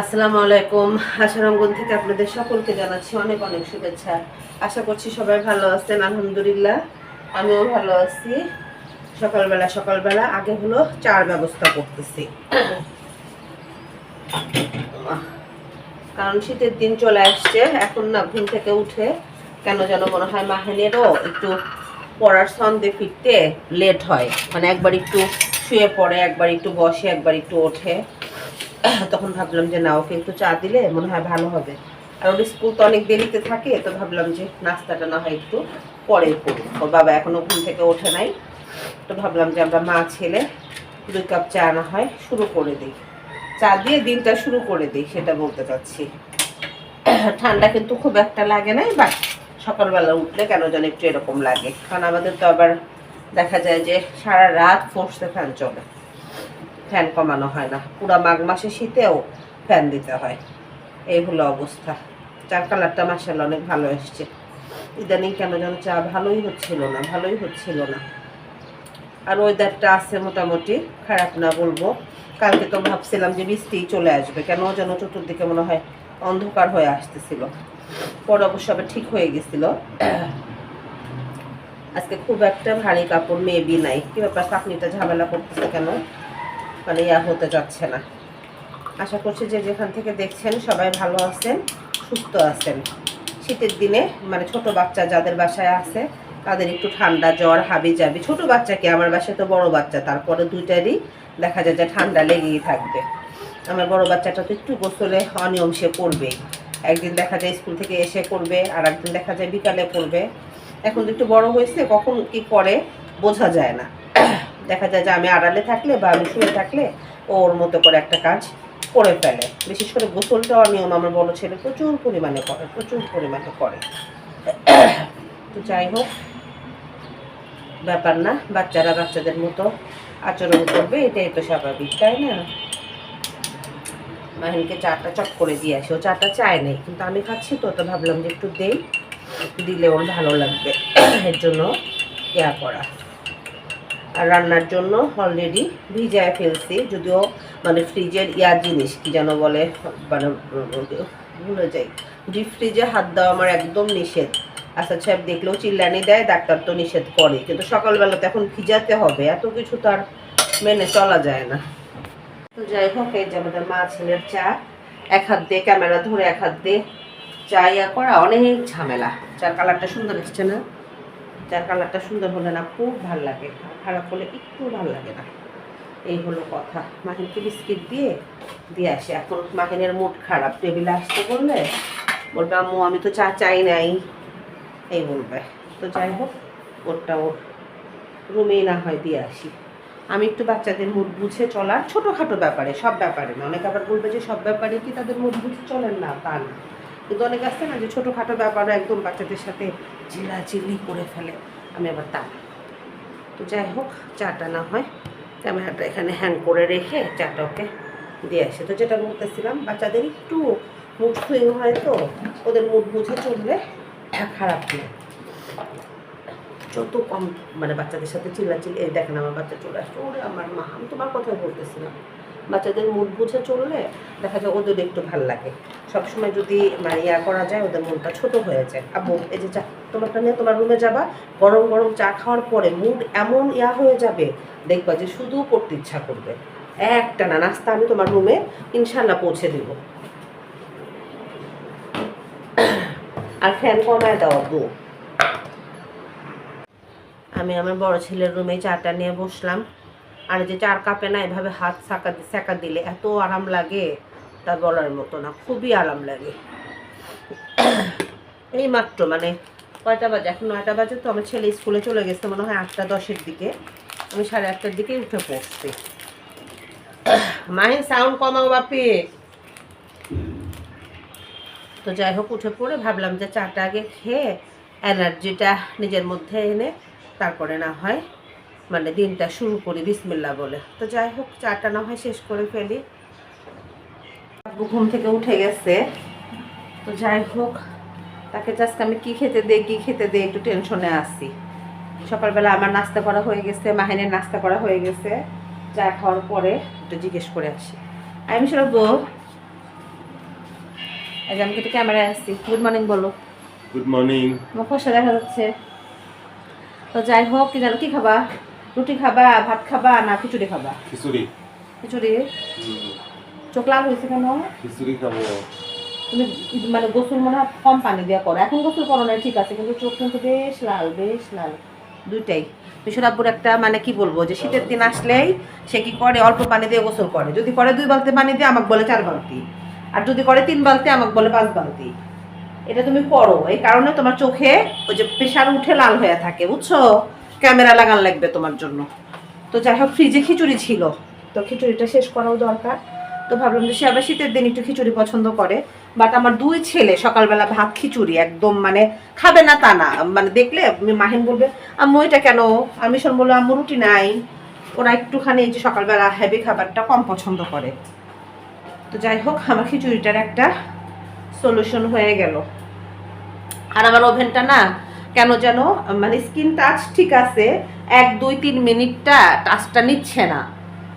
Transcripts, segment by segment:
আসসালামু আলাইকুম। আশারামগঞ্জ থেকে আপনাদের সকলকে জানাচ্ছি অনেক অনেক শুভেচ্ছা। আশা করছি সবাই ভালো আছেন, আলহামদুলিল্লাহ। আমিও ভালো আছি। সকালবেলা সকালবেলা আগে হলো চার ব্যবস্থা করতেছি। কারণ শীতের দিন চলে আসছে, এখন না ঘুম থেকে উঠে কেন যেন মনে হয় মাহিনেরও একটু পড়ার ছন্দে ফিরতে লেট হয়। মানে একবার একটু শুয়ে পড়ে, একবার একটু বসে, একবার একটু ওঠে। তখন ভাবলাম যে না, ওকে একটু চা দিলে মনে হয় ভালো হবে। আর ওর স্কুল তো অনেক দেরিতে থাকে, তো ভাবলাম যে নাস্তাটা না হয় একটু পরে করুন ওর বাবা এখনও ঘুম থেকে ওঠে নাই, তো ভাবলাম যে আমরা মা, ছেলে দুই কাপ চা না হয় শুরু করে দিই। চা দিয়ে দিনটা শুরু করে দিই, সেটা বলতে চাচ্ছি। ঠান্ডা কিন্তু খুব একটা লাগে নাই, বাট সকালবেলা উঠলে কেন যেন একটু এরকম লাগে। কারণ আমাদের তো আবার দেখা যায় যে সারা রাত ফোর্সে ফ্যান চলে। ফ্যান কমানো হয় না। পুরা মাঘ মাসে শীতেও ফ্যান দিতে হয়। এই হলো অবস্থা। চার কালারটা মাসাল অনেক ভালো এসছে। ইদানিং কেন যেন চা ভালোই হচ্ছিল না, ভালোই হচ্ছিল না। আর ওয়েদারটা আছে মোটামুটি, খারাপ না বলব। কালকে তো ভাবছিলাম যে বৃষ্টি চলে আসবে। কেন যেন চতুর্দিকে মনে হয় অন্ধকার হয়ে আসতেছিল। পরে অবশ্য আবার ঠিক হয়ে গেছিল। আজকে খুব একটা ভারী কাপড় মেবি নাই। কি ব্যাপার চাকনিটা ঝামেলা করতেছে কেন? মানে ইয়া হতে যাচ্ছে না। আশা করছি যে যেখান থেকে দেখছেন সবাই ভালো আছেন, সুস্থ আছেন। শীতের দিনে মানে ছোট বাচ্চা যাদের বাসায় আছে, তাদের একটু ঠান্ডা জ্বর, হাবি যাবি ছোট বাচ্চাকে আমার বাসায় তো বড় বাচ্চা, তারপরে দুইটারই দেখা যায় যে ঠান্ডা লেগেই থাকবে। আমার বড় বাচ্চাটা তো একটু গোসলে অনিয়ম সে করবেই। একদিন দেখা যায় স্কুল থেকে এসে করবে, আর একদিন দেখা যায় বিকালে করবে। এখন একটু বড় হয়েছে, কখন কি করে বোঝা যায় না। দেখা যায় যে আমি আড়ালে থাকলে বা আমি শুয়ে থাকলে ওর মতো করে একটা কাজ করে ফেলে। বিশেষ করে গোসলটা অনিয়ম আমার বড় ছেলে প্রচুর পরিমাণে করে, প্রচুর পরিমাণে করে। তো যাই হোক, ব্যাপার না, বাচ্চারা বাচ্চাদের মতো আচরণ করবে, এটাই তো স্বাভাবিক, তাই না? মাহিনকে চাটা চট করে দিয়ে আসি, ও চাটা চায় নেই, কিন্তু আমি খাচ্ছি তো তো ভাবলাম যে একটু দেই দিলে ওর ভালো লাগবে। এর জন্য ইয়া করা। রান্নার জন্য অলরেডি ভিজায় ফেলছি, যদিও মানে ফ্রিজের ইয়ার জিনিস কি যেন বলে মানে ভুলে যাই। ডিপ ফ্রিজে হাত দেওয়া আমার একদম নিষেধ। আচ্ছা সাহেব দেখলেও চিল্লানি দেয়, ডাক্তার তো নিষেধ করে। কিন্তু সকালবেলা তো এখন ভিজাতে হবে, এত কিছু তো আর মেনে চলা যায় না। তো যাই হোক, এই যে আমাদের মা ছেলের চা, এক হাত দিয়ে ক্যামেরা ধরে এক হাত দিয়ে চা ইয়া করা, অনেক ঝামেলা। চার কালারটা সুন্দর এসছে না? চার কালারটা সুন্দর হলে না খুব ভালো লাগে খারাপ হলে একটু ভালো লাগে না। এই হলো কথা। মাহিনকে বিস্কিট দিয়ে দিয়ে আসে। এখন মাহিনের মুড খারাপ। টেবিলে আসতে বললে, বলবে, আম্মু, আমি তো চা চাই নাই। এই বলবে। তো যাই হোক, ওরটা ওর রুমেই না হয় দিয়ে আসি। আমি একটু বাচ্চাদের মুড বুঝে চলার ছোটোখাটো ব্যাপারে, সব ব্যাপারে না। অনেকে আবার বলবে যে, সব ব্যাপারে কি তাদের মুড বুঝে চলেন না? তা না। কিন্তু অনেক আছে না যে ছোটোখাটো ব্যাপারে একদম বাচ্চাদের সাথে চিল্লাচিল্লি করে ফেলে। আমি আবার তা তো যাই হোক, চাটা না হয় আমি একটা এখানে হ্যাং করে রেখে চাটা ওকে দিয়ে আসে। তো যেটা বলতেছিলাম, বাচ্চাদের একটু মুড সুইং হয় তো, ওদের মুড বুঝে চললে খারাপ নেই যত কম মানে বাচ্চাদের সাথে চিল্লাচিল্লি এই দেখেন আমার বাচ্চা চলে আসছে ওরে আমার মা, আমি তোমার কথাই বলতেছিলাম। বাচ্চাদের মুড বুঝে চললে দেখা যায় ওদের একটু ভালো লাগে। সবসময় যদি মানে ইয়া করা যায়, ওদের মনটা ছোট হয়ে যায়। আব্বু, এই যে চা, তোমারটা নিয়ে তোমার রুমে যাবা, গরম গরম চা খাওয়ার পরে মুড এমন ইয়া হয়ে যাবে, দেখবা যে শুধু পড়তে ইচ্ছা করবে। একটা না নাস্তা আমি তোমার রুমে ইনশাল্লাহ পৌঁছে দিব। আর ফ্যান কমায় দাও, আব্বু। আমি আমার বড় ছেলের রুমে চাটা নিয়ে বসলাম। আর যে চার কাপে না এভাবে হাত সাকা সেকা দিলে এত আরাম লাগে, তা বলার মতো না, খুবই আরাম লাগে। এই মাত্র মানে কয়টা বাজে? এখন নয়টা বাজে তো, আমার ছেলে স্কুলে চলে গেছে মনে হয় আটটা দশের দিকে। আমি সাড়ে আটটার দিকে উঠে পড়ছি মাহিন সাউন্ড কমাও বাপি। তো যাই হোক, উঠে পড়ে ভাবলাম যে চাটা আগে খেয়ে এনার্জিটা নিজের মধ্যে এনে তারপরে না হয় মানে দিনটা শুরু করি বিসমিল্লা বলে। তো যাই হোক চাটা না হয় শেষ করে ফেলি। ঘুম থেকে উঠে গেছে। তো যাই হোক তাকে জাস্ট আমি কি খেতে দেই কি খেতে দেই একটু টেনশনে আসি সকালবেলা আমার নাস্তা করা হয়ে গেছে মাহিনের নাস্তা করা হয়ে গেছে। চা খাওয়ার পরে একটু জিজ্ঞেস করে আসি। আমি এই যে আমি কিন্তু ক্যামেরায় আসছি গুড মর্নিং বলো। Good morning. ফসা দেখা যাচ্ছে। তো যাই হোক কি জানো কি খাবা? রুটি খাবা ভাত খাবা না খিচুড়ি খাবা? খিচুড়ি। খিচুড়ি? চোখ লাল হয়েছে কেন? খিচুড়ি খাব। তুমি মানে গোসল মনে হয় কম পানি দেওয়া করো। এখন গোসল করো না ঠিক আছে কিন্তু চোখ কিন্তু বেশ লাল বেশ লাল। দুইটাই। বিশ্বরাব্বুর একটা মানে কি বলব যে শীতের দিন আসলেই সে কি করে অল্প পানি দিয়ে গোসল করে। যদি করে দুই বালতি পানি দিয়ে আমাকে বলে চার বালতি। আর যদি করে তিন বালতি আমাকে বলে পাঁচ বালতি। এটা তুমি করো এই কারণে তোমার চোখে ওই যে প্রেশার উঠে লাল হয়ে থাকে, বুঝছ? ক্যামেরা লাগান লাগবে তোমার জন্য। তো যাই হোক ফ্রিজে খিচুড়ি ছিল। তো খিচুড়িটা শেষ করাও দরকার। তো ভাবলাম যে সে আবার শীতের দিন একটু খিচুড়ি পছন্দ করে। বাট আমার দুই ছেলে সকালবেলা ভাত খিচুড়ি, একদম মানে খাবে না তা না। মানে দেখলে মাহিন বলবে, আম্মু, এটা কেন? আমি শোন বলব আম্মু, রুটি নাই। ওরা একটুখানি এই যে সকালবেলা হেভি খাবারটা কম পছন্দ করে। তো যাই হোক, আমার খিচুড়িটার একটা সলিউশন হয়ে গেল। আর আমার ওভেনটা না, কেন যেন মানে স্কিন টাচ ঠিক আছে, এক, দুই, তিন মিনিটটা টাচটা নিচ্ছে না।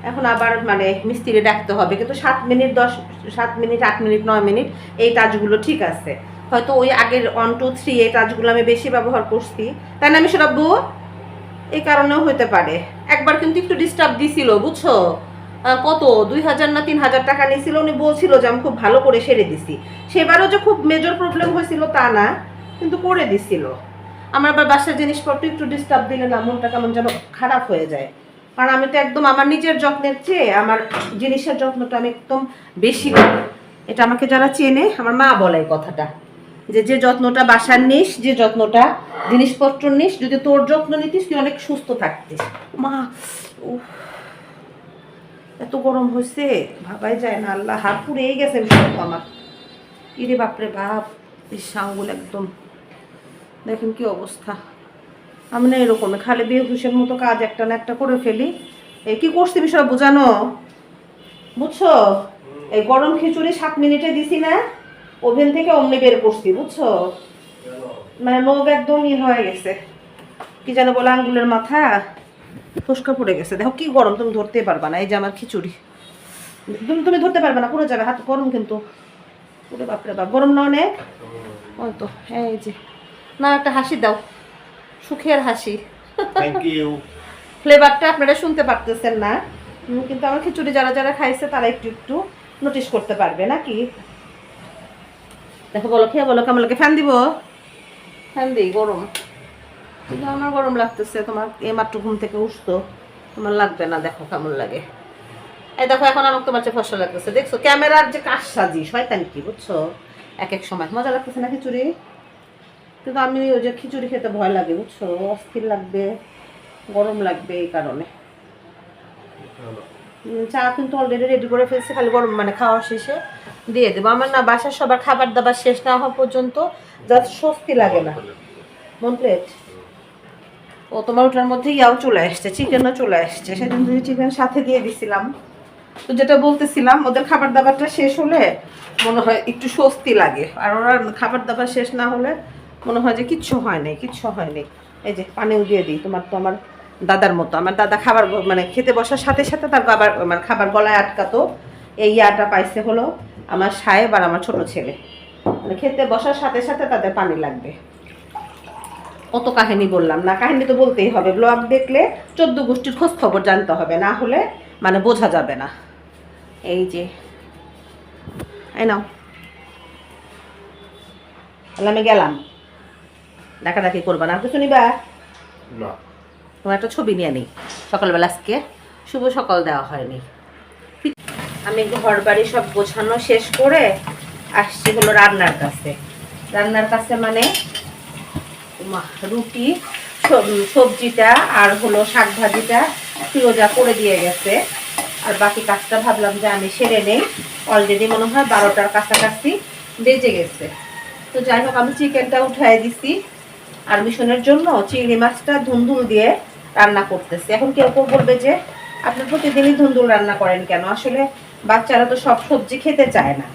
এখন আবার মানে মিস্ত্রি ডাকতে হবে, কিন্তু সাত মিনিট, দশ, সাত মিনিট, আট মিনিট, নয় মিনিট এই টাচগুলো ঠিক আছে। হয়তো ওই আগের ওয়ান টু থ্রি এই টাচগুলো আমি বেশি ব্যবহার করছি। তাই না, আমি সরাব্বু এই কারণেও হতে পারে। একবার কিন্তু একটু ডিস্টার্ব দিছিল, বুঝছ? কত? দুই হাজার না তিন হাজার টাকা নিয়েছিল? উনি বলছিল যে আমি খুব ভালো করে সেরে দিছি। সেবারও যে খুব মেজর প্রবলেম হয়েছিল তা না কিন্তু করে দিছিল। আমার আবার বাসার জিনিসপত্র একটু ডিস্টার্ব দিলে না মনটা কেমন যেন খারাপ হয়ে যায়। কারণ আমি তো একদম আমার নিজের যত্নের চেয়ে আমার জিনিসের যত্নটা আমি একদম বেশি করি। এটা আমাকে যারা চেনে আমার মা বলে কথাটা। যে যে যত্নটা বাসার নিস যে যত্নটা জিনিসপত্র নিস যদি তোর যত্ন নিতিস তুই অনেক সুস্থ থাকতিস। মা উফ, এত গরম হয়েছে ভাবাই যায় না আল্লাহ হাত পুড়েই গেছে আমার। ইরে বাপরে বাপ এই আঙ্গুল একদম। দেখেন কি অবস্থা। আমি না এরকম খালি বেহুশের মতো কাজ একটা না একটা করে ফেলি। এই কি করছি বিষয় বোঝানো? বুঝছ? এই গরম খিচুড়ি সাত মিনিটে দিছি না ওভেন থেকে অমনি বের করছি বুঝছ? মানে নখ একদম ই হয়ে গেছে। কি যেন বলে আঙ্গুলের মাথা। ফুসকা পড়ে গেছে। দেখো কি গরম তুমি ধরতে পারবা না এই যে আমার খিচুড়ি। তুমি তুমি ধরতে পারবে না পুরো যাবে হাত গরম কিন্তু। পুরো বাপরে বাপ গরম না অনেক? ওই তো এই যে। না একটা হাসি দাও সুখের হাসি। ফ্লেভারটা আপনারা শুনতে পারতেছেন না। কিন্তু আমার খিচুড়ি যারা যারা খাইছে তারা একটু একটু নোটিস করতে পারবে নাকি? দেখো বলো খেয়ে বলো কেমন লাগে? ফ্যান দিব? ফ্যান দিই গরম। কিন্তু আমার গরম লাগতেছে তোমার এইমাত্র ঘুম থেকে উঠতো তোমার লাগবে না দেখো কেমন লাগে। এই দেখো এখন আমার তোমার চেয়ে ফসল লাগতেছে দেখছ? ক্যামেরার যে কাজ সাজি শয়তান কি বুঝছ? এক এক সময়। মজা লাগতেছে না খিচুড়ি? কিন্তু আমি ওই যে খিচুড়ি খেতে ভয় লাগে বুঝছ? অস্থির লাগবে গরম লাগবে এই কারণে। চা কিন্তু অলরেডি রেডি করে ফেলছি খালি গরম মানে খাওয়া শেষে দিয়ে দেবো। আমার না বাসার সবার খাবার দাবার শেষ না হওয়া পর্যন্ত জাস্ট স্বস্তি লাগে না। মন প্লেট? ও তোমার ওটার মধ্যে ইয়াও চলে আসছে, চিকেনও চলে আসছে। সেদিন দুই চিকেন সাথে দিয়ে দিছিলাম। তো যেটা বলতেছিলাম, ওদের খাবার দাবারটা শেষ হলে মনে হয় একটু স্বস্তি লাগে। আর ওরা খাবার দাবার শেষ না হলে মনে হয় যে কিচ্ছু হয় নাই, কিচ্ছু হয়নি এই যে পানিও দিয়ে দিই, তোমার তো আমার দাদার মতো। আমার দাদা খাবার মানে খেতে বসার সাথে সাথে তার বাবার মানে খাবার গলায় আটকাতো। এই ইয়াটা পাইছে হলো আমার সাহেব আর আমার ছোট ছেলে। মানে খেতে বসার সাথে সাথে তাদের পানি লাগবে। অত কাহিনী বললাম না। কাহিনী তো বলতেই হবে। ব্লগ দেখলে চোদ্দ গোষ্ঠীর খোঁজ খবর জানতে হবে। না হলে মানে বোঝা যাবে না। এই যে। এই নাও। তাহলে আমি গেলাম। ডাকাডাকি করব না। আর কিছু নিবা? তোমার একটা ছবি নিয়ে নিই। সকালবেলা আজকে। শুভ সকাল দেওয়া হয়নি। আমি ঘর বাড়ি সব গোছানো শেষ করে আসছি হলো রান্নার কাছে। রান্নার কাছে মানে রুটি সবজিটা আর হলো শাক ভাজিটা ফিরোজা করে দিয়ে গেছে। আর বাকি কাজটা ভাবলাম যে আমি সেরে নেই। অলরেডি মনে হয় বারোটার কাছাকাছি বেজে গেছে। তো যাই হোক, আমি চিকেনটা উঠাই দিছি। আর মিশনের জন্য চিংড়ি মাছটা ধুন্দুল দিয়ে রান্না করতেছি। এখন কেউ কেউ বলবে যে, আপনি প্রতিদিনই ধুন্দুল রান্না করেন কেন? আসলে বাচ্চারা তো সব সবজি খেতে চায় না।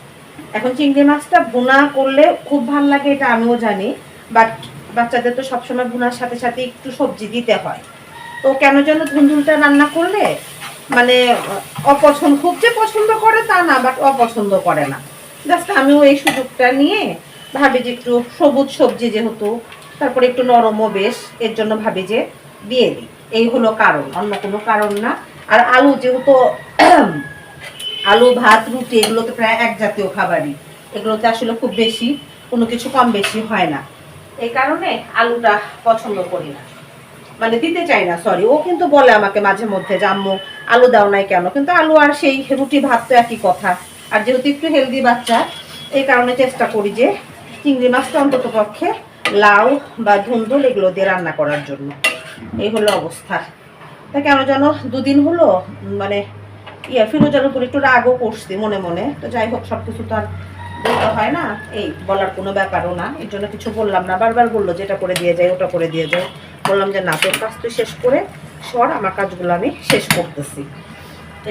এখন চিংড়ি মাছটা ভুনা করলে খুব ভালো লাগে এটা, আমিও জানি। বাট বাচ্চাদের তো সবসময় ভুনার সাথে সাথে একটু সবজি দিতে হয়। তো কেন যেন ধুন্দুলটা রান্না করলে মানে অপছন্দ, খুব যে পছন্দ করে তা না বাট অপছন্দ করে না। জাস্ট আমিও এই সুযোগটা নিয়ে ভাবি যে একটু সবুজ সবজি যেহেতু, তারপরে একটু নরমও বেশ, এর জন্য ভাবি যে দিয়ে দিই। এই হলো কারণ, অন্য কোনো কারণ না। আর আলু যেহেতু, আলু, ভাত, রুটি, এগুলো তো প্রায় এক জাতীয় খাবারই। এগুলোতে আসলে খুব বেশি, কোনো কিছু কম বেশি হয় না। এই কারণে আলুটা পছন্দ করি না। মানে দিতে চাই না সরি ও কিন্তু বলে আমাকে মাঝে মধ্যে যে, আম্মু, আলু দাও নাই কেন? কিন্তু আলু আর সেই রুটি ভাত তো একই কথা। আর যেহেতু একটু হেলদি বাচ্চা, এই কারণে চেষ্টা করি যে চিংড়ি মাছটা অন্তত পক্ষে লাউ বা ধুন্দুল এগুলো দিয়ে রান্না করার জন্য। এই হলো অবস্থা। তা কেন যেন দুদিন হলো মানে ইয়া, ফিরোজার উপর একটু রাগও করছি মনে মনে। তো যাই হোক সব কিছু তো আর বলতে হয় না? এই বলার কোনো ব্যাপারও না। এর জন্য কিছু বললাম না। বারবার বলল, যেটা করে দিয়ে যায়, ওটা করে দিয়ে যায়। বললাম যে, না, তোর কাজ তুই শেষ করে সর, আমার কাজগুলো আমি শেষ করতেছি।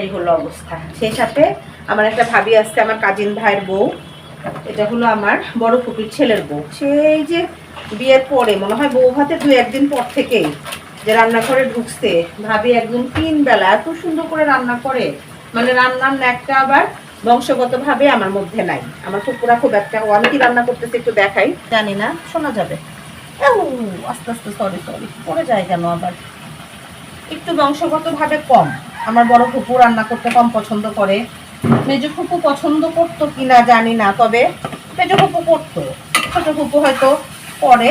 এই হলো অবস্থা। সেই সাথে আমার একটা ভাবি আসছে আমার কাজিন ভাইয়ের বউ। এটা হলো আমার বড় ফুপির ছেলের বউ। সেই যে বিয়ের পরে, মনে হয় বউ ভাতে দু একদিন পর থেকেই যে রান্নাঘরে ঢুকছে, ভাবি একদম তিন বেলা এত সুন্দর করে রান্না করে। মানে রান্নার ন্যাকটা আবার বংশগতভাবে আমার মধ্যে নাই। আমার ফুপুরা খুব একটা আমি কি রান্না করতেছি, একটু দেখাই। জানি না, শোনা যাবে। আস্তে আস্তে সরি সরি পড়ে যায় কেন আবার? একটু বংশগতভাবে কম। আমার বড় ফুপু রান্না করতে কম পছন্দ করে। মেজো ফুপু পছন্দ করতো কিনা জানি না, তবে মেজো ফুপু করতো। ছোট ফুপু হয়তো করে।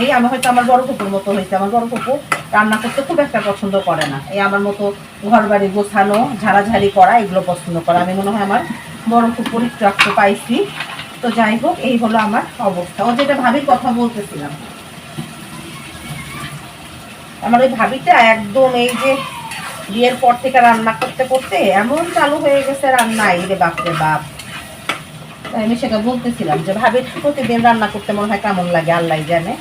এই আমি হয়তো আমার বড় ফুপুর মতো হয়েছে আমার বড় ফুপু রান্না করতে খুব একটা পছন্দ করে না। এই আমার মতো ঘর বাড়ি গোছানো, ঝাড়াঝাড়ি করা, এগুলো পছন্দ করে। আমি মনে হয় আমার বড় ফুপুর একটু পাইছি। তো যাই হোক, এই হলো আমার অবস্থা। ও যেটা ভাবি কথা বলতেছিলাম। আমার ওই ভাবিটা একদম এই যে বিয়ের পর থেকে রান্না করতে করতে এমন চালু হয়ে গেছে রান্না। এই রে বাপরে বাপ। আমি সেটা বলতেছিলাম যে ভাবি প্রতিদিন রান্না করতে মনে হয় কেমন লাগে আল্লাহ জানে।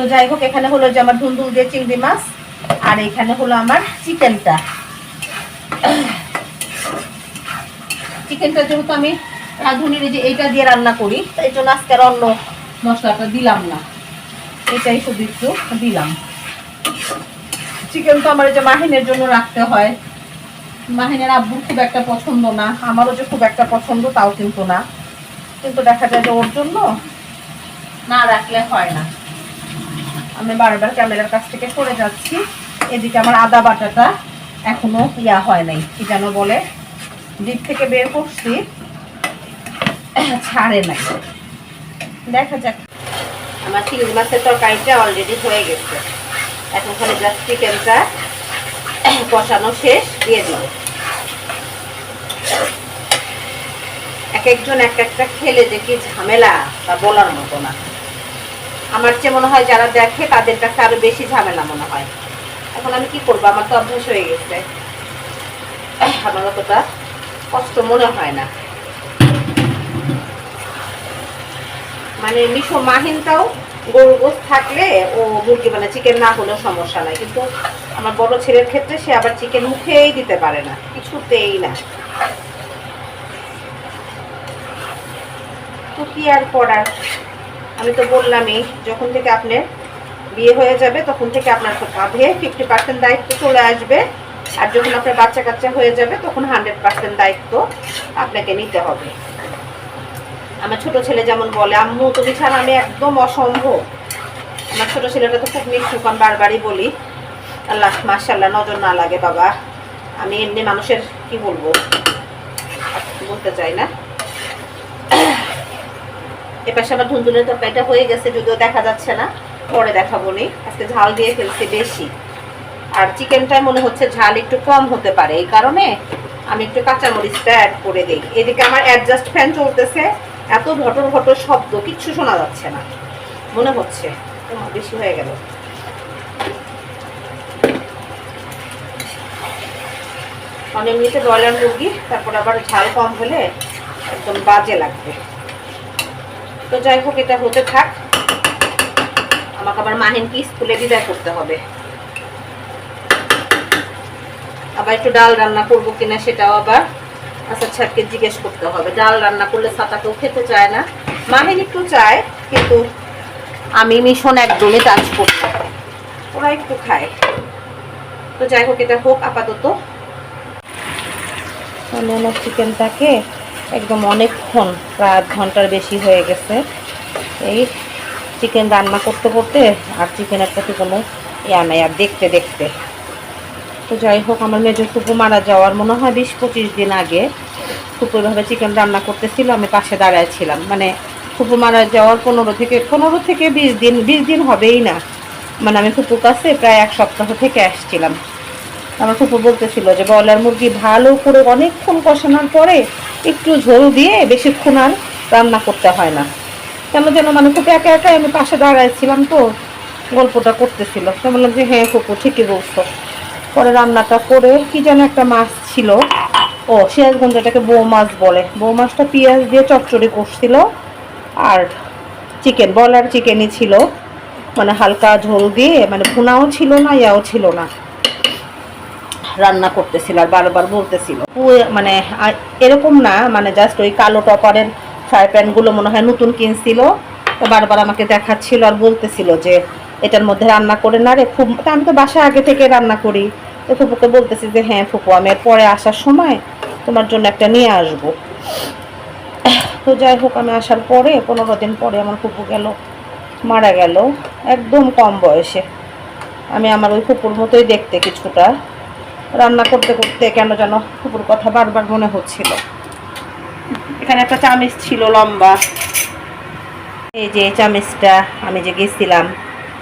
তো যাই হোক, এখানে হলো যে আমার ধুন্দুল দিয়ে চিংড়ি মাছ, আর এখানে হলো আমার চিকেনটা। চিকেনটা যেহেতু আমি রাঁধুনির যে এইটা দিয়ে রান্না করি এই জন্য আজকে আর অন্য মশলাটা দিলাম না। এটাই শুধু একটু দিলাম। চিকেন তো আমার যে মাহিনের জন্য রাখতে হয়। মাহিনের আব্বুর খুব একটা পছন্দ না, আমারও যে খুব একটা পছন্দ তাও কিন্তু না। কিন্তু দেখা যায় যে ওর জন্য না রাখলে হয় না। আমি বারবার ক্যামেরার কাছ থেকে করে যাচ্ছি। এদিকে আমার আদা বাটাটা এখনও ইয়া হয় নাই, কি যেন বলে। ডিপ থেকে বের করছি, ছাড়ে নাই। দেখা যাক। আমার চিংড়ি মাছের তরকারিটা অলরেডি হয়ে গেছে। এখন খালি জাস্ট চিকেনটা কষানো শেষ, দিয়ে দিব। এক একজন এক একটা খেলে যে কি ঝামেলা তা বলার মতো না। আমার চেয়ে মনে হয় যারা দেখে তাদের কাছে আরও বেশি ঝামেলা মনে হয়। এখন আমি কি করব? আমার তো অভ্যাস হয়ে গেছে। আমার অতটা কষ্ট মনে হয় না। মানে মিশো মাহিনটাও গরু গোস থাকলে ও মুরগি মানে চিকেন না হলেও সমস্যা নাই। কিন্তু আমার বড় ছেলের ক্ষেত্রে সে আবার চিকেন মুখেই দিতে পারে না। কিছুতেই না। তো কি আর করার? আমি তো বললামই, যখন থেকে আপনার বিয়ে হয়ে যাবে, তখন থেকে আপনার কাঁধে ফিফটি পার্সেন্ট দায়িত্ব চলে আসবে। আর যখন আপনার বাচ্চা কাচ্চা হয়ে যাবে, তখন হান্ড্রেড পার্সেন্ট দায়িত্ব আপনাকে নিতে হবে। আমার ছোট ছেলে যেমন বলে, আম্মু, তুমি ছাড়া আমি একদম অসম্ভব। আমার ছোট ছেলেটা তো খুব মিশুকান বারবারই বলি, আল্লাহ মাশাল্লাহ নজর না লাগে বাবা। আমি এমনি মানুষের, কি বলব? বলতে চাই না। এপাশে আমার ধুন্দুলের তরকারিটা হয়ে গেছে, যদিও দেখা যাচ্ছে না। পরে দেখাবো নি। আজকে ঝাল দিয়ে ফেলছি বেশি। আর চিকেনটায় মনে হচ্ছে ঝাল একটু কম হতে পারে। এই কারণে আমি একটু কাঁচামরিচটা অ্যাড করে দিই। এদিকে আমার অ্যাডজাস্ট ফ্যান চলতেছে। এত ভটর ভটর শব্দ, কিচ্ছু শোনা যাচ্ছে না। মনে হচ্ছে। বেশি হয়ে গেল। কারণ এমনিতে ব্রয়লার মুরগি, তারপর আবার ঝাল কম হলে একদম বাজে লাগবে। তো যাই হোক, এটা হতে থাক। আমাকে আবার মাহিনকে স্কুলে বিদায় করতে হবে। আবার একটু ডাল রান্না করব কিনা সেটাও আবার আচ্ছা ছাড়কে জিজ্ঞেস করতে হবে। ডাল রান্না করলে সাতাকেও খেতে চায় না। মাহিন একটু চায়, কিন্তু আমি মিশন একদমই টাচ করি। ওরা একটু খায়। তো যাই হোক, এটা হোক আপাতত। চিকেনটাকে একদম অনেকক্ষণ, প্রায় আধ ঘণ্টার বেশি হয়ে গেছে। এই চিকেন রান্না করতে করতে আর চিকেনের প্রতি কোনো ইয়া নাই আর দেখতে দেখতে। তো যাই হোক, আমার মেজর ফুপু মারা যাওয়ার মনে হয় বিশ পঁচিশ দিন আগে ফুপু এভাবে চিকেন রান্না করতেছিল, আমি পাশে দাঁড়ায় ছিলাম। মানে ফুপু মারা যাওয়ার পনেরো থেকে পনেরো থেকে বিশ দিন বিশ দিন হবেই না। মানে আমি ফুপুর কাছে প্রায় এক সপ্তাহ থেকে আসছিলাম। আমার ফুপু বলতেছিল যে ব্রয়লার মুরগি ভালো করে অনেকক্ষণ কষানোর পরে একটু ঝোল দিয়ে বেশিক্ষণ আর রান্না করতে হয় না। কেন যেন মানে খুব একা একাই আমি পাশে দাঁড়াইছিলাম তো, গল্পটা করতেছিল। তো বললাম যে হ্যাঁ ফুপু, ঠিকই বলছো। পরে রান্নাটা করে কি যেন একটা মাছ ছিল, ও সিরাজগঞ্জ এটাকে বৌ মাছ বলে। বউ মাছটা পেঁয়াজ দিয়ে চচ্চড়ি করছিল আর চিকেন বলার চিকেনই ছিল। মানে হালকা ঝোল দিয়ে মানে ভুনাও ছিল না, ইয়াও ছিল না। রান্না করতেছিল আর বারবার বলতেছিল। মানে এরকম না মানে জাস্ট ওই কালো টপারের ফ্রাই প্যানগুলো মনে হয় নতুন কিনছিল। তো বারবার আমাকে দেখাচ্ছিল আর বলতেছিল যে, এটার মধ্যে রান্না করে না রে খুব আমি তো বাসা আগে থেকে রান্না করি। তো ফুপুকে বলতেছি যে হ্যাঁ ফুপু, আমি পরে আসার সময় তোমার জন্য একটা নিয়ে আসব। তো যাই হোক, আমি আসার পরে, পনেরো দিন পরে আমার ফুপু গেল, মারা গেল, একদম কম বয়সে। আমি আমার ওই ফুপুর মতোই দেখতে কিছুটা। রান্না করতে করতে কেন যেন ফুপুর কথা বারবার মনে হচ্ছিল। এখানে একটা চামিচ ছিল লম্বা। এই যে চামিচটা আমি যে গেছিলাম,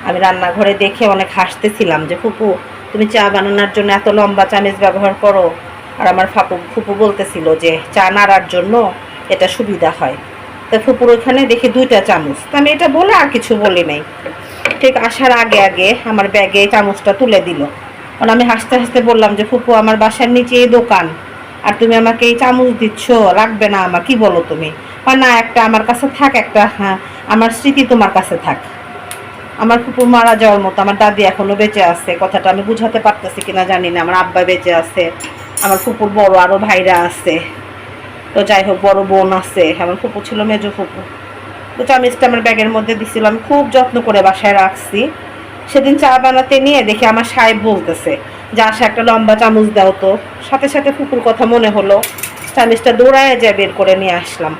আমি রান্নাঘরে দেখে অনেক হাসতেছিলাম যে, ফুপু, তুমি চা বানানোর জন্য এত লম্বা চামিচ ব্যবহার করো। আর আমার ফাপু, ফুপু বলতেছিল যে, চা নাড়ার জন্য এটা সুবিধা হয়। তো ফুপুর ওইখানে দেখি দুইটা চামচ। তো আমি এটা বলে আর কিছু বলি নাই। ঠিক আসার আগে আগে আমার ব্যাগে চামচটা তুলে দিল। কারণ আমি হাসতে হাসতে বললাম যে, ফুপু, আমার বাসার নিচে এই দোকান। আর তুমি আমাকে এই চামচ দিচ্ছ লাগবে না আমার, কি বলো তুমি? না, একটা আমার কাছে থাক, একটা হ্যাঁ আমার স্মৃতি তোমার কাছে থাক। আমার ফুপু মারা যাওয়ার মতো, আমার দাদি এখনও বেঁচে আছে, কথাটা আমি বুঝাতে পারতেছি কিনা জানি না, আমার আব্বা বেঁচে আছে, আমার ফুপুর বড় আরও ভাইরা আছে। তো যাই হোক, বড় বোন আছে, আমার ফুপু ছিল মেজো ফুপু। তো চামিচটা আমার ব্যাগের মধ্যে দিছিল, আমি খুব যত্ন করে বাসায় রাখছি। সেদিন চা বানাতে নিয়ে দেখি আমার সাহেব বলতেছে, যে আসা একটা লম্বা চামচ দাও তো। সাথে সাথে ফুপুর কথা মনে হলো, চামিচটা দৌড়ায় যায় বের করে নিয়ে আসলাম।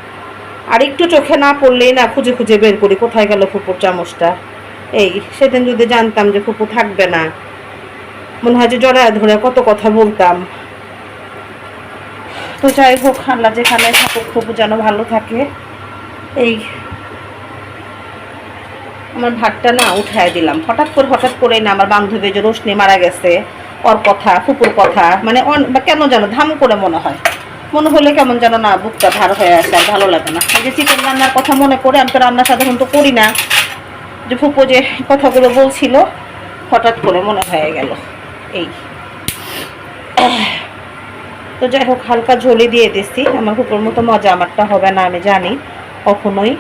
আর একটু চোখে না পড়লেই না খুঁজে খুঁজে বের করি, কোথায় গেল ফুপুর চামচটা? এই, সেদিন যদি জানতাম যে ফুপু থাকবে না, মনে হয় যে জড়ায় ধরে কত কথা বলতাম। তো যাই হোক, আল্লাহ যেখানে থাকুক, ফুপু যেন ভালো থাকে। এই আমার ভাতটা না উঠায় দিলাম। হঠাৎ করে হঠাৎ করে না আমার বান্ধবী যে রোশনি মারা গেছে, ওর কথা, ফুপুর কথা মানে কেন যেন ধাম করে মনে হয়। মনে হলে কেমন যেন না বুকটা ভার হয়ে আসে আর ভালো লাগে না। যে চিকেন রান্নার কথা মনে করে আমি তো রান্না সাধারণত করি না। যে ফুপু যে কথাগুলো বলছিল, হঠাৎ করে মনে হয়ে গেল। এই। তো যাই হোক, হালকা ঝোলে দিয়ে দিচ্ছি আমার ফুপুর মতো মজা আমারটা হবে না, আমি জানি। কখনোই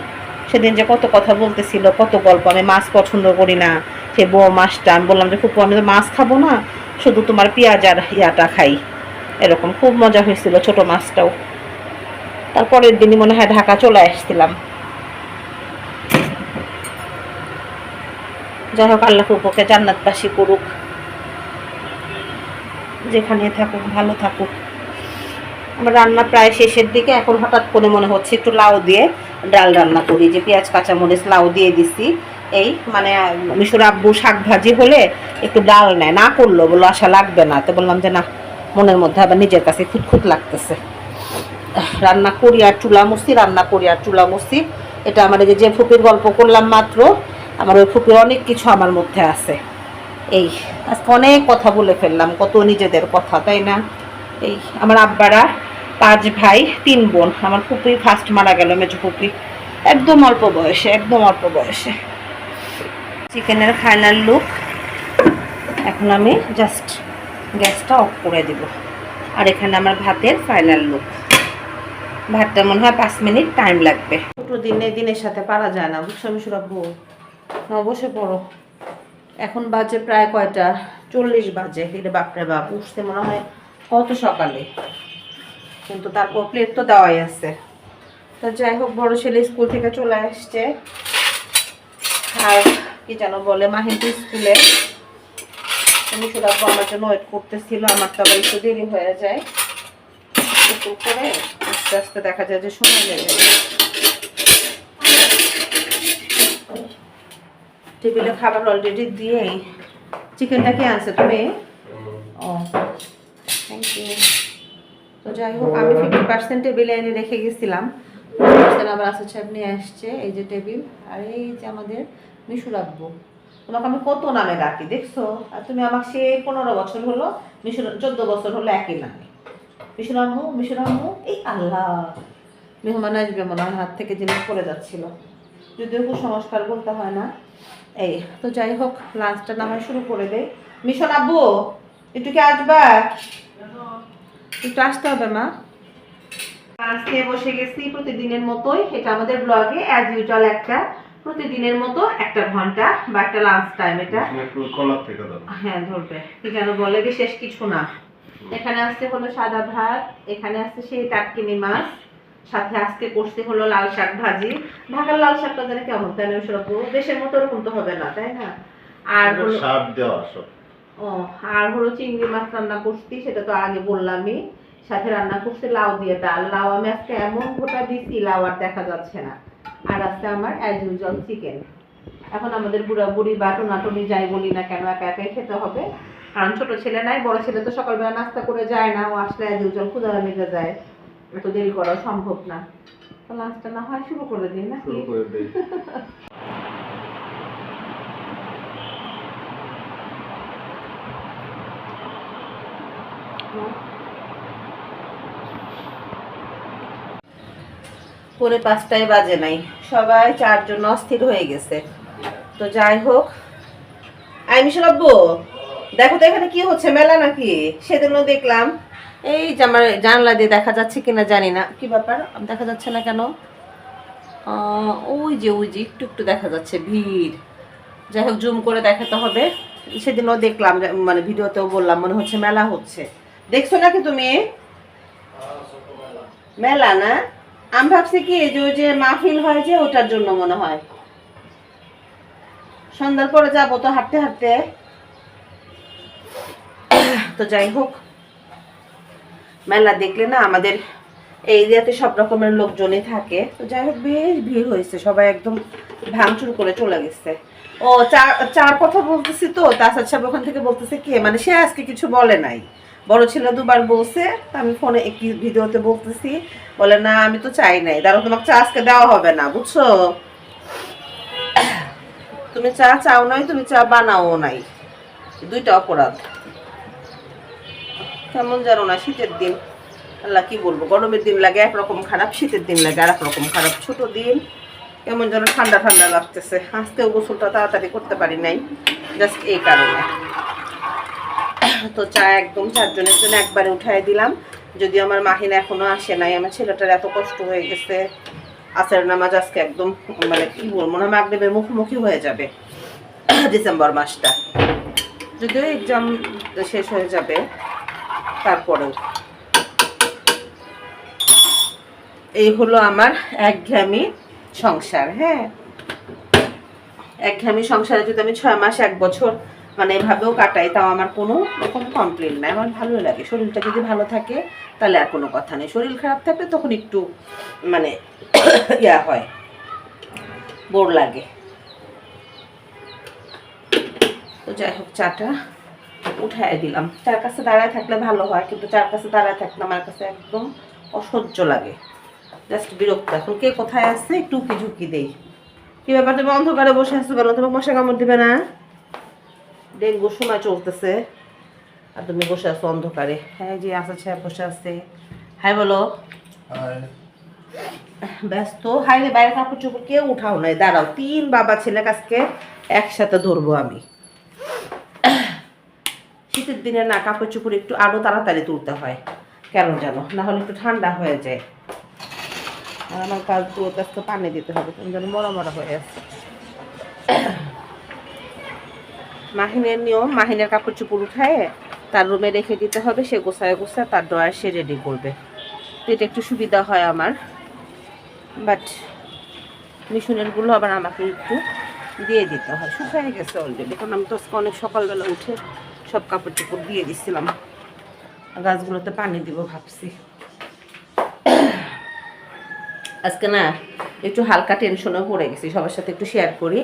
সেদিন যে কত কথা বলতেছিল, কত গল্প আমি মাছ পছন্দ করি না, সে বউ মাছটা, আমি বললাম যে, ফুপু, আমি তো মাছ খাব না, শুধু তোমার পেঁয়াজ আর ইয়াটা খাই। এরকম খুব মজা হয়েছিল ছোট মাছটাও। তারপরের দিনই মনে হয় ঢাকা চলে আসছিলাম। যাই হোক, আল্লাহ ফুপুকে জান্নাতবাসী করুক। যেখানে থাকুক, ভালো থাকুক। আমার রান্না প্রায় শেষের দিকে, এখন হঠাৎ করে মনে হচ্ছে একটু লাউ দিয়ে ডাল রান্না করি। যে পেঁয়াজ, কাঁচামরিচ লাউ দিয়ে দিছি। এই মানে মিশর আব্বু শাক ভাজি হলে একটু ডাল নেয়। না করল বলল, আশা লাগবে না। তো বললাম যে, না, মনের মধ্যে আবার নিজের কাছে খুঁতখুত লাগতেছে। রান্না করি আর চুলা মুসি রান্না করি আর চুলা মুসি এটা আমার এই যে ফুপির গল্প করলাম মাত্র, আমার ওই ফুপির অনেক কিছু আমার মধ্যে আছে। এই, আজকে অনেক কথা বলে ফেললাম, কত নিজেদের কথা, তাই না? এই, আমার আব্বারা পাঁচ ভাই, তিন বোন। আমার ফুপি ফার্স্ট মারা গেল, মেজো ফুপি। একদম অল্প বয়সে, একদম অল্প বয়সে। চিকেনের ফাইনাল লুক এখন আমি জাস্ট গ্যাসটা অফ করে দিব। আর এখানে আমার ভাতের ফাইনাল লুক ভাতটা মনে হয় পাঁচ মিনিট টাইম লাগবে। ছোটো দিনে দিনের সাথে পারা যায় না, বুঝছ আমি সুরাব্বু বসে পড়ো। এখন বাজে প্রায় কয়টা? চল্লিশ বাজে। এটা বাপরে বাপ, উঠতে মনে হয় কত সকালে? কিন্তু তারপর প্লেট তো দেওয়াই আছে। তো যাই হোক বড় ছেলে স্কুল থেকে চলে আসছে। আর কি যেন বলে মাহিন্দু স্কুলে তুমি শুধু আমার জন্য ওয়েট করতেছিল আমার তো আবার একটু দেরি হয়ে যায়। একটু করে আস্তে আস্তে দেখা যায় যে সময় লেগে যায় টেবিলে খাবার অলরেডি দিয়েই। চিকেনটা কি আনছে তুমি? ও থ্যাংক ইউ যাই হোক, আমি ফিফটি পার্সেন্ট টেবিলে এনে রেখে গেছিলাম। পার্সেন্ট আবার আসাদ সাহেব নিয়ে আসছে, এই যে টেবিল, আর এই যে আমাদের মিশু রাখব তোমাকে আমি কত নামে ডাকি, দেখছ? আর তুমি আমাকে সে পনেরো বছর হলো মিশু চোদ্দ বছর হলো একই নামে। মিশু রাম্মু মিশু রাম্মু এই আল্লাহ। মেহমান আসবে মনে হয়, হাত থেকে জিনিস পড়ে যাচ্ছিল। যদিও কুসংস্কার বলতে হয় না। এই, তো যাই হোক লাঞ্চটা না হয় শুরু করে দেয় মিশন আব্বু, একটু কি আসবা? একটু আসতে হবে মা। আজকে বসে গেছি প্রতিদিনের মতোই। এটা আমাদের ব্লগে অ্যাজ ইউজুয়াল একটা প্রতিদিনের মতো একটা ঘণ্টা বা একটা লাঞ্চ টাইম এটা। হ্যাঁ ধরবে। কি যেন বলে বিশেষ কিছু না। এখানে আসতে হলো সাদা ভাত এখানে আসছে সেই টাটকিনি মাছ সাথে আজকে করতে হলো লাল শাক ভাজি। ঢাকার লাল শাকটা জানি কেমন তাই না দেশের মতো ওরকম তো হবে না তাই না? আর হলো সার দেওয়া সব। ও আর হলো চিংড়ি মাছ রান্না করছি সেটা তো আগে বললামই। সাথে রান্না করছি লাউ দিয়ে ডাল। লাউ আমি আজকে এমন গোটা দিছি লাউ আর দেখা যাচ্ছে না। আর আজকে আমার অ্যাজ ইউজুয়াল চিকেন এখন আমাদের বুড়া বুড়ি বা টোনাটুনি যাই বলি না কেন একা একাই খেতে হবে। কারণ ছোট ছেলে নাই বড় ছেলে তো সকালবেলা নাস্তা করে যায় না ও আসলে অ্যাজ ইউজুয়াল ক্ষুদা লেগে যায়। এত দেরি করা সম্ভব না। তো লাঞ্চটা না হয় শুরু করে দিই নাকি শুরু করে দেই পরে পাঁচটায় বাজে নাই। সবাই চারজন অস্থির হয়ে গেছে। তো যাই হোক। আই মিশন দেখো তো এখানে কি হচ্ছে, মেলা নাকি? সেদিনও দেখলাম। এই যে আমার জানলা দিয়ে দেখা যাচ্ছে কিনা জানি না। কি ব্যাপার? দেখা যাচ্ছে না কেন? ওই যে ওই যে, একটু একটু দেখা যাচ্ছে, ভিড়। যাই হোক, জুম করে দেখাতে হবে। সেদিনও দেখলাম মানে ভিডিওতেও বললাম, মনে হচ্ছে মেলা হচ্ছে। দেখছ নাকি তুমি? মেলা না? আমি ভাবছি কি যে ওই যে মাহফিল হয় যে, ওটার জন্য মনে হয়। সন্ধ্যার পরে যাব তো হাঁটতে হাঁটতে। তো যাই হোক, মেলা দেখলে না আমাদের এই এরিয়াতে সব রকমের লোকজনই থাকে। তো যাই হোক, বেশ ভিড় হয়েছে, সবাই একদম ভাঙচুর করে চলে গেছে। ও, চার চার কথা বলতেছি তো তাসাদ সাহেব ওখান থেকে বলতেছে কে? মানে সে আজকে কিছু বলে নাই। বড় ছেলে দুবার বলছে, আমি ফোনে একই ভিডিওতে বলতেছি, বলে, না, আমি তো চাই নাই। দাঁড়ো তোমাকে চা আজকে দেওয়া হবে না, বুঝছ? তুমি চা চাও নাই, তুমি চা বানাও নাই। দুইটা অপরাধ। কেমন জানো না, শীতের দিন। আল্লাহ কি বলব, গরমের দিন লাগে একরকম খারাপ, শীতের দিন লাগে আর রকম খারাপ। ছোট দিন, কেমন যেন ঠান্ডা ঠান্ডা লাগতেছে। হাসতেও গোসলটা তাড়াতাড়ি করতে পারি নাই, জাস্ট এই কারণে। তো চা একদম চারজনের জন্য একবারে উঠাই দিলাম। যদিও আমার মাহিনা এখনও আসে নাই, আমার ছেলেটার এত কষ্ট হয়ে গেছে। আসের নামাজ আজকে একদম মানে কি বলব না মাগদেবের মুখোমুখি হয়ে যাবে ডিসেম্বর মাসটা। যদিও এক্সাম শেষ হয়ে যাবে, তারপরেও। এই হলো আমার একঘেয়েমি সংসার হ্যাঁ। একঘেয়েমি সংসারে যদি আমি ছয় মাস, এক বছর মানে এভাবেও কাটাই, তাও আমার কোনো রকম কমপ্লেন নাই। আমার ভালো লাগে। শরীরটা যদি ভালো থাকে, তাহলে আর কোনো কথা নেই। শরীর খারাপ থাকলে তখন একটু মানে ইয়া হয়। বোর লাগে। তো যাই হোক, চাটা উঠাই দিলাম। চার কাছে দাঁড়ায় থাকলে ভালো হয়, কিন্তু চার কাছে দাঁড়ায় থাকলে আমার কাছে একদম অসহ্য লাগে। জাস্ট বিরক্ত। এখন কে কোথায় আসছে একটু উকি ঝুঁকি দেই। কি ব্যাপার? তুমি অন্ধকারে বসে আসছো কেন? তোমাকে মশা কামড় দিবে না? ডেঙ্গুর সময় চলতেছে। আর তুমি বসে আছো অন্ধকারে। হ্যাঁ যে আসা সাহেব বসে আছে। হ্যাঁ বলো। ব্যস্ত। হাই রে বাইরে কাপড় চোপড় কেউ উঠাও নাই। দাঁড়াও তিন বাবা ছেলে কাছকে একসাথে ধরবো আমি। শীতের দিনে না কাপড় চোপড় একটু আরও তাড়াতাড়ি তুলতে হয়। কেন জানো? না হলে একটু ঠান্ডা হয়ে যায়। আর আমার কাজগুলো তো পানি দিতে হবে যেন মরা মরা হয়ে আছে। মাহিনের নিয়ম, মাহিনের কাপড় চোপড় উঠায় তার রুমে রেখে দিতে হবে, সে গোছায় গোছায় তার ড্রয়ার সে রেডি করবে। তো এটা একটু সুবিধা হয় আমার। বাট মিশনেরগুলো আবার আমাকে একটু দিয়ে দিতে হয়। শুকায় গেছে অলরেডি কারণ আমি তো অনেক সকালবেলা উঠে সব কাপড় চোপড় দিয়ে দিচ্ছিলাম গাছগুলোতে পানি দিব ভাবছি। আজকে না একটু হালকা টেনশনে পড়ে গেছি, সবার সাথে একটু শেয়ার করি।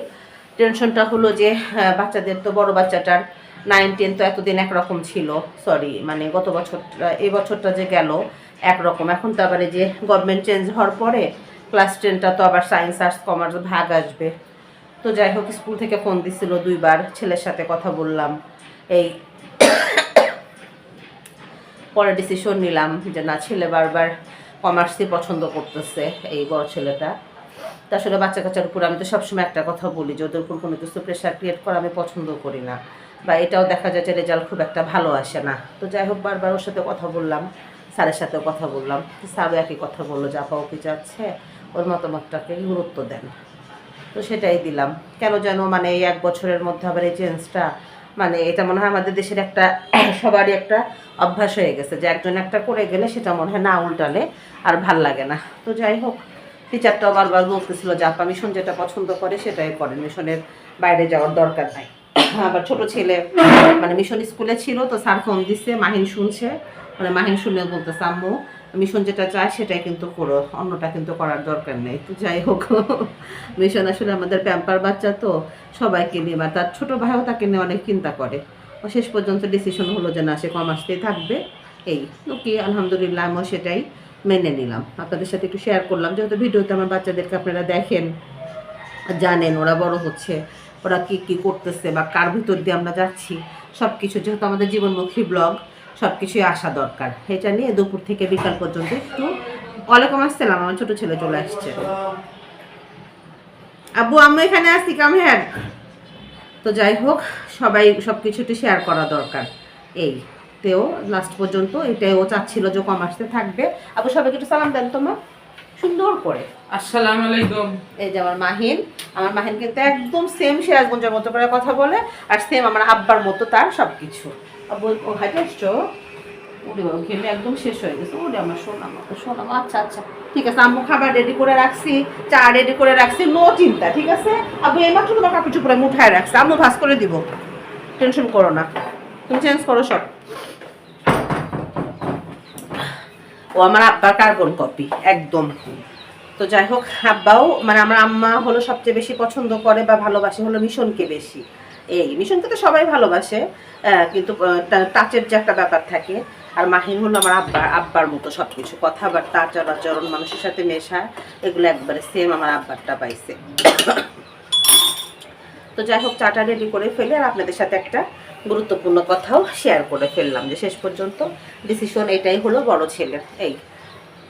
টেনশনটা হলো যে আহ, বাচ্চাদের তো বড় বাচ্চাটার নাইন টেন তো এতদিন একরকম ছিল। সরি মানে গত বছরটা এই বছরটা যে গেল একরকম। এখন তো আবার যে গভর্নমেন্ট চেঞ্জ হওয়ার পরে ক্লাস টেনটা তো আবার সায়েন্স আর্টস কমার্স ভাগ আসবে। তো যাই হোক স্কুল থেকে ফোন দিছিল দুইবার ছেলের সাথে কথা বললাম। এই পরে ডিসিশন নিলাম যে না ছেলে বারবার কমার্সই পছন্দ করতেছে এই বড় ছেলেটা। তা আসলে বাচ্চা কাচ্চার উপর আমি তো সবসময় একটা কথা বলি যে ওদের উপর কোনো কিছু প্রেশার ক্রিয়েট করা আমি পছন্দ করি না বা এটাও দেখা যায় যে রেজাল্ট খুব একটা ভালো আসে না। তো যাই হোক, বারবার ওর সাথে কথা বললাম, স্যারের সাথেও কথা বললাম। স্যারও একই কথা বলল, যা পাও কি চাচ্ছে ওর মতামতটাকে গুরুত্ব দেন। তো সেটাই দিলাম। কেন যেন মানে এই এক বছরের মধ্যে আবার এই চেঞ্জটা মানে এটা মনে হয় আমাদের দেশের একটা, সবারই একটা অভ্যাস হয়ে গেছে যে একজন একটা করে গেলে সেটা মনে হয় না উল্টালে আর ভালো লাগে না। তো যাই হোক টিচারটাও বারবার বলতেছিল যে আপা মিশন যেটা পছন্দ করে সেটাই করেন, মিশনের বাইরে যাওয়ার দরকার নাই। আবার ছোট ছেলে মানে মিশন স্কুলে ছিল তো স্যার ফোন দিচ্ছে মাহিন শুনছে মানে মাহিন শুনে বলতেছে, আম্মু, মিশন যেটা চায় সেটাই কিন্তু করো, অন্যটা কিন্তু করার দরকার নেই। তো যাই হোক, মিশন আসলে আমাদের প্যাম্পার বাচ্চা তো, সবাইকে নিয়ে, বা তার ছোটো ভাইও তাকে নিয়ে অনেক চিন্তা করে। শেষ পর্যন্ত ডিসিশন হলো যে না, সে কমার্সতেই থাকবে, এই। তো কি, আলহামদুলিল্লাহ আমিও সেটাই মেনে নিলাম। আপনাদের সাথে একটু শেয়ার করলাম, যেহেতু ভিডিওতে আমার বাচ্চাদেরকে আপনারা দেখেন, জানেন ওরা বড় হচ্ছে, ওরা কি কি করতেছে বা কার ভিতর দিয়ে আমরা যাচ্ছি সব কিছু যেহেতু আমাদের জীবনমুখী ব্লগ সব কিছুই আসা দরকার। এটা নিয়ে দুপুর থেকে বিকাল পর্যন্ত একটু, ওয়ালাইকুম আসসালাম, আমার ছোটো ছেলে চলে আসছে। আব্বু আমি এখানে আসছি কাম হ্যাঁ তো যাই হোক, সবাই সব কিছু একটু শেয়ার করা দরকার। এই। তেও লাস্ট পর্যন্ত এটাই ও চাচ্ছিল যে কমার্সে থাকবে। আবু সবাইকে একটু সালাম দেন তোমার সুন্দর করে। আসসালামু আলাইকুম। এই যে আমার মাহিন আমার মাহিন কিন্তু একদম সেম সিরাজগঞ্জের মতো করে কথা বলে আর সেম আমার আব্বার মতো তার সব কিছু ও হাইটে এসছো বাবা ঘেমে একদম শেষ হয়ে গেছে। ওরে আমার শোনাম শোনাম আচ্ছা আচ্ছা ঠিক আছে আম্মু খাবার রেডি করে রাখছি চা রেডি করে রাখছি নো চিন্তা ঠিক আছে? আব্বু এইমাত্র তোমার কাপড় চুপড়ে মুঠায় রাখছি আম্মু ভাস করে দিব। টেনশন করো না। তুমি চেঞ্জ করো সব। ও আমার আব্বার কার্বন কপি, একদম। তো যাই হোক, আব্বাও মানে আমার আম্মা হলো সবচেয়ে বেশি পছন্দ করে বা ভালোবাসে হলো মিশনকে বেশি। এই মিশনকে তো সবাই ভালোবাসে কিন্তু টাচের যে একটা ব্যাপার থাকে, আর মাহিন হলো আমার আব্বার আব্বার মতো সব কিছু কথাবার্তা আচার আচরণ মানুষের সাথে মেশা, এগুলো একবারে সেম আমার আব্বারটা পাইছে। তো যাই হোক, চাটা রেডি করে ফেলে, আর আপনাদের সাথে একটা গুরুত্বপূর্ণ কথাও শেয়ার করে ফেললাম যে শেষ পর্যন্ত ডিসিশন এটাই হলো বড় ছেলে এই,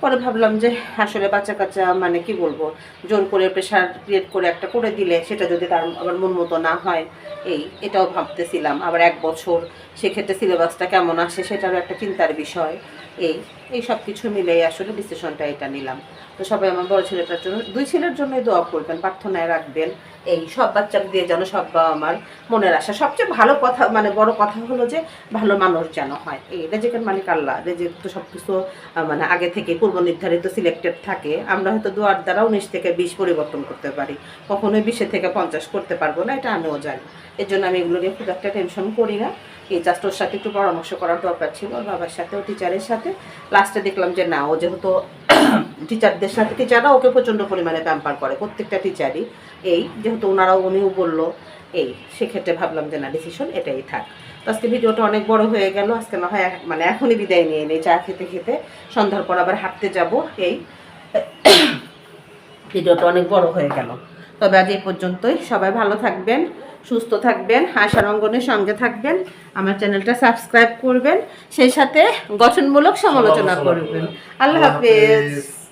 পরে ভাবলাম যে আসলে বাচ্চা কাচ্চা মানে কি বলব, জোর করে প্রেশার ক্রিয়েট করে একটা করে দিলে সেটা যদি তার আবার মন মতো না হয়, এই, এটাও ভাবতেছিলাম। আবার এক বছর, সেক্ষেত্রে সিলেবাসটা কেমন আসে সেটারও একটা চিন্তার বিষয়। এই এই সব কিছু মিলেই আসলে ডিসিশনটা এটা নিলাম। তো সবাই আমার বড় ছেলেটার জন্য, দুই ছেলের জন্যই দোয়া করবেন, প্রার্থনায় রাখবেন। এই সব বাচ্চা দিয়ে যেন সব বাবা আমার মনের আশা, সবচেয়ে ভালো কথা মানে বড় কথা হলো যে ভালো মানুষ যেন হয়। এই রেজেকের মালিক আল্লাহ রেজেক তো সব কিছু মানে আগে থেকে পূর্ব নির্ধারিত সিলেক্টেড থাকে। আমরা হয়তো দোয়ার দ্বারা উনিশ থেকে বিশ পরিবর্তন করতে পারি। কখনোই বিশে থেকে পঞ্চাশ করতে পারব না, এটা আমিও জানি। এর জন্য আমি এগুলো নিয়ে খুব একটা টেনশন করি না। এই জাস্ট ওর সাথে একটু পরামর্শ করার দরকার ছিল, ওর বাবার সাথে, ও টিচারের সাথে। লাস্টে দেখলাম যে না, ও যেহেতু টিচারদের সাথে টিচাররা ওকে প্রচণ্ড পরিমাণে প্যাম্পার করে, প্রত্যেকটা টিচারই এই, যেহেতু ওনারাও, উনিও বলল, এই, সেক্ষেত্রে ভাবলাম যে না ডিসিশন এটাই থাক। তো আজকে ভিডিওটা অনেক বড় হয়ে গেল, আজকে না হয় মানে এখনই বিদায় নিয়ে নেই, চা খেতে খেতে। সন্ধ্যার পর আবার হাঁটতে যাব, এই ভিডিওটা অনেক বড় হয়ে গেল। তবে আজ এই পর্যন্তই, সবাই ভালো থাকবেন। সুস্থ থাকবেন আশার অঙ্গনের সঙ্গে থাকবেন আমার চ্যানেলটা সাবস্ক্রাইব করবেন সেই সাথে গঠনমূলক সমালোচনা করবেন। আল্লাহ হাফেজ।